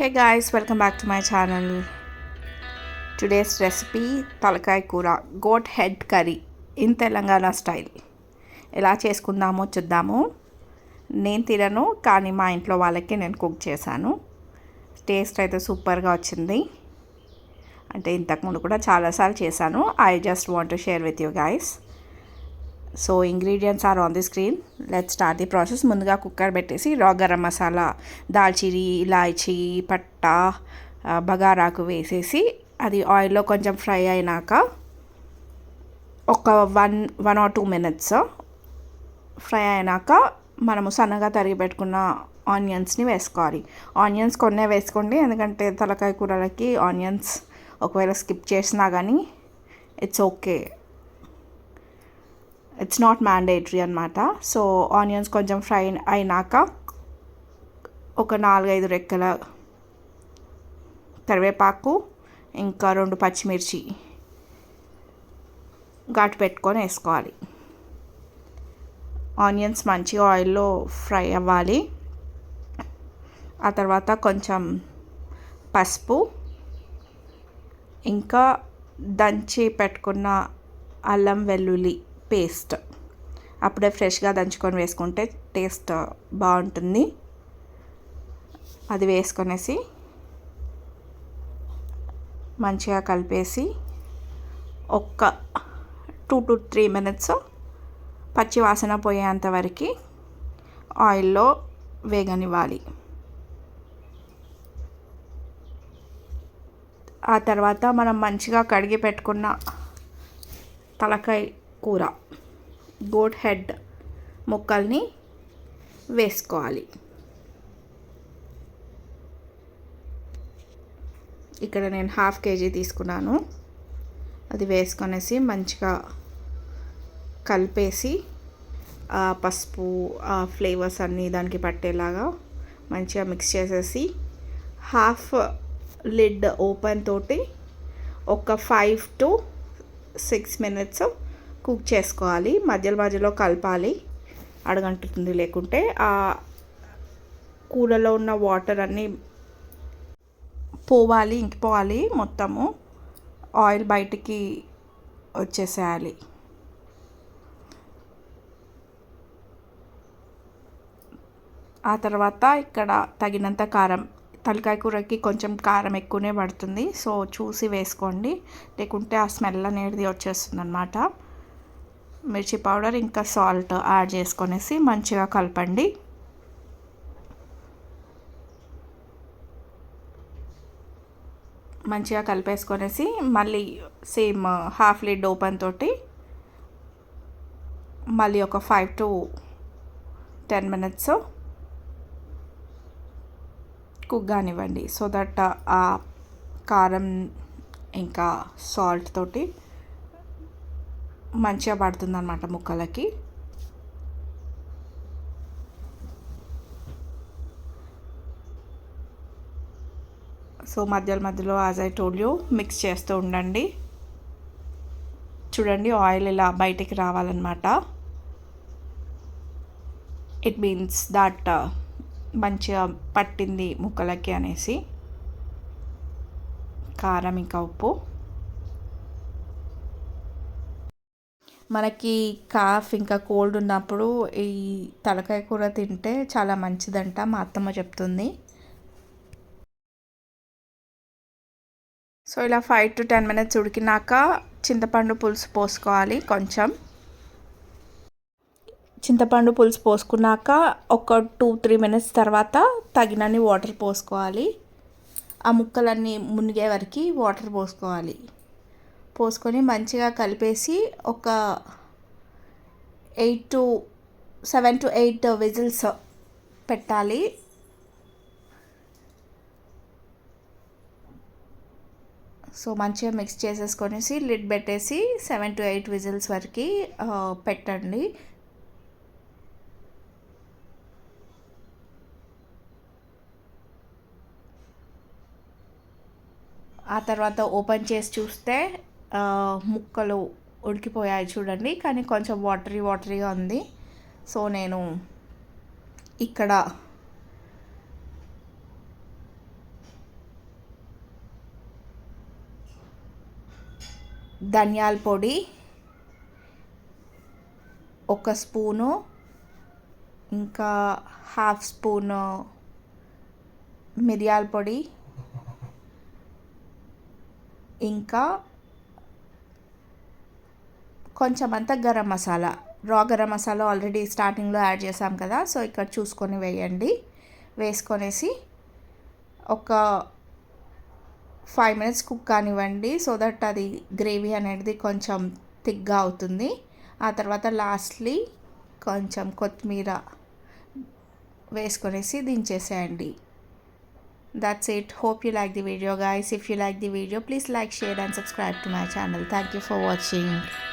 Hey guys welcome back to my channel today's recipe తలకాయ కూర goat head curry in Telangana style ఎలా చేసుకుందామో చూద్దాము. నేను తినను కానీ మా ఇంట్లో వాళ్ళకి నేను కుక్ చేశాను. టేస్ట్ అయితే సూపర్గా వచ్చింది. అంటే ఇంతకుముందు కూడా చాలాసార్లు చేశాను. I just want to share with you guys so ingredients are on the screen let start the process ముందుగా కుక్కర్ పెట్టేసి రా గరం మసాలా దాల్చిరి ఇలాచీ పట్టా బగారాకు వేసేసి అది ఆయిల్లో కొంచెం ఫ్రై అయినాక ఒక one one or two minutes fry అయినాక మనము సన్నగా తరిగి పెట్టుకున్న ఆనియన్స్ని వేసుకోవాలి. ఆనియన్స్ కొన్నే వేసుకోండి ఎందుకంటే తలకాయ కూరలకి ఆనియన్స్ ఒకవేళ స్కిప్ చేసినా కానీ it's okay it's not mandatory అనమాట సో ఆనియన్స్ కొంచెం ఫ్రై అయినాక ఒక నాలుగైదు రెక్కల కరివేపాకు ఇంకా రెండు పచ్చిమిర్చి ఘాటు పెట్టుకొని వేసుకోవాలి. ఆనియన్స్ మంచిగా ఆయిల్లో ఫ్రై అవ్వాలి. ఆ తర్వాత కొంచెం పసుపు ఇంకా దంచి పెట్టుకున్న అల్లం వెల్లుల్లి పేస్ట్. అప్పుడే ఫ్రెష్గా దంచుకొని వేసుకుంటే టేస్ట్ బాగుంటుంది. అది వేసుకొనేసి మంచిగా కలిపేసి ఒక్క టూ టు త్రీ మినిట్స్ పచ్చి వాసన పోయేంత వరకు ఆయిల్లో వేగనివ్వాలి. ఆ తర్వాత మనం మంచిగా కడిగి పెట్టుకున్న తలకాయ కూర. గోట్ హెడ్ ముక్కల్ని వేసుకోవాలి. ఇక్కడ నేను హాఫ్ కేజీ తీసుకున్నాను. అది వేసుకొనేసి మంచిగా కలిపేసి ఆ పసుపు ఆ ఫ్లేవర్స్ అన్నీ దానికి పట్టేలాగా మంచిగా మిక్స్ చేసేసి హాఫ్ లిడ్ ఓపెన్ తోటి ఒక five to six minutes cook చేసుకోవాలి మధ్యలో మధ్యలో కలపాలి అడగంటుతుంది లేకుంటే ఆ కూరలో ఉన్న వాటర్ అన్నీ పోవాలి ఇంకిపోవాలి మొత్తము ఆయిల్ బయటికి వచ్చేసేయాలి. ఆ తర్వాత ఇక్కడ తగినంత కారం తలకాయ కూరకి కొంచెం కారం ఎక్కువనే పడుతుంది. సో చూసి వేసుకోండి లేకుంటే ఆ స్మెల్ అనేది వచ్చేస్తుంది అనమాట మిర్చి పౌడర్ ఇంకా సాల్ట్ యాడ్ చేసుకొనేసి మంచిగా కలపండి. మంచిగా కలిపేసుకొనేసి మళ్ళీ సేమ్ హాఫ్ లీడ్ ఓపెన్ తోటి మళ్ళీ ఒక five to ten minutes cook కానివ్వండి. సో దట్ ఆ కారం ఇంకా సాల్ట్ తోటి మంచిగా పడుతుంది అనమాట ముక్కలకి. సో మధ్యలో మధ్యలో as I told you mix చేస్తూ ఉండండి. చూడండి ఆయిల్ ఇలా బయటికి రావాలన్నమాట. ఇట్ మీన్స్ దట్ మంచిగా పట్టింది ముక్కలకి అనేసి. కారం ఇంకా ఉప్పు. మనకి కాఫ్ ఇంకా కోల్డ్ ఉన్నప్పుడు ఈ తలకాయ కూర తింటే చాలా మంచిదంట మా అత్తమ్మ చెప్తుంది. సో ఇలా ఫైవ్ టు టెన్ మినిట్స్ ఉడికినాక చింతపండు పులుసు పోసుకోవాలి కొంచెం. చింతపండు పులుసు పోసుకున్నాక ఒక టూ త్రీ మినిట్స్ తర్వాత తగినన్ని వాటర్ పోసుకోవాలి. ఆ ముక్కలన్నీ మునిగే వరకు వాటర్ పోసుకోవాలి. పోసుకొని మంచిగా కలిపేసి ఒక eight to seven to eight whistles పెట్టాలి. సో మంచిగా మిక్స్ చేసేసుకొనేసి లిడ్ పెట్టేసి సెవెన్ టు ఎయిట్ విజిల్స్ వరకు పెట్టండి. ఆ తర్వాత ఓపెన్ చేసి చూస్తే ముక్కలు ఉడికిపోయాయి చూడండి. కానీ కొంచెం వాటరీ వాటరీగా ఉంది. సో నేను ఇక్కడ ధనియాల పొడి ఒక స్పూను ఇంకా హాఫ్ స్పూను మిరియాల పొడి ఇంకా కొంచెం అంతా గరం మసాలా. రా గరం మసాలా ఆల్రెడీ స్టార్టింగ్లో యాడ్ చేసాం కదా సో ఇక్కడ చూసుకొని వేయండి. వేసుకొనేసి ఒక ఫైవ్ మినిట్స్ కుక్ కానివ్వండి సో దట్ అది గ్రేవీ అనేది కొంచెం థిక్గా అవుతుంది. ఆ తర్వాత లాస్ట్లీ కొంచెం కొత్తిమీర వేసుకొనేసి దించేసేయండి. That's it hope you like the video guys. If you like the video please like share and subscribe to my channel thank you for watching